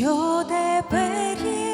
що тепер є.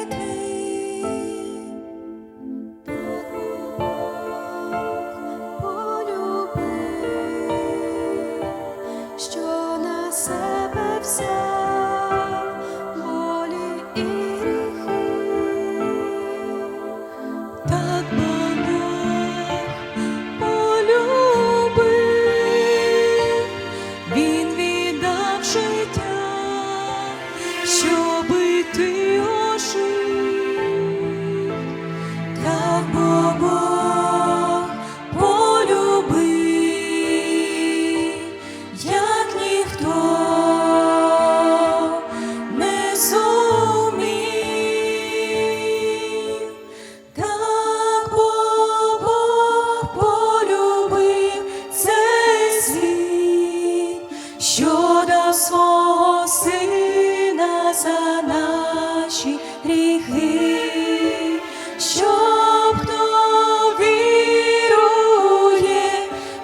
що дав свого сина за наші гріхи, щоб хто вірує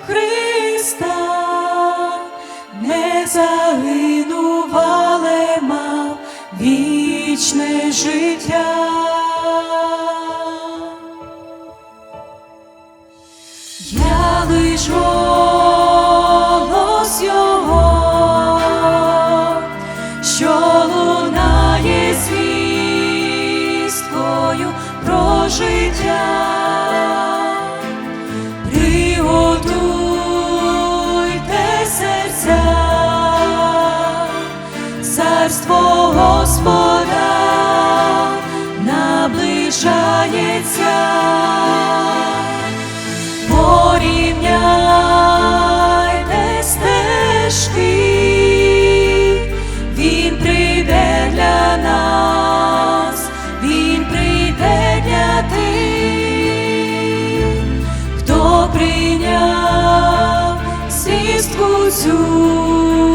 Христа, не загинув, вічне життя. Я лиш лунає свісткою про життя, приготуйте серця, царство Господь. Твоцю.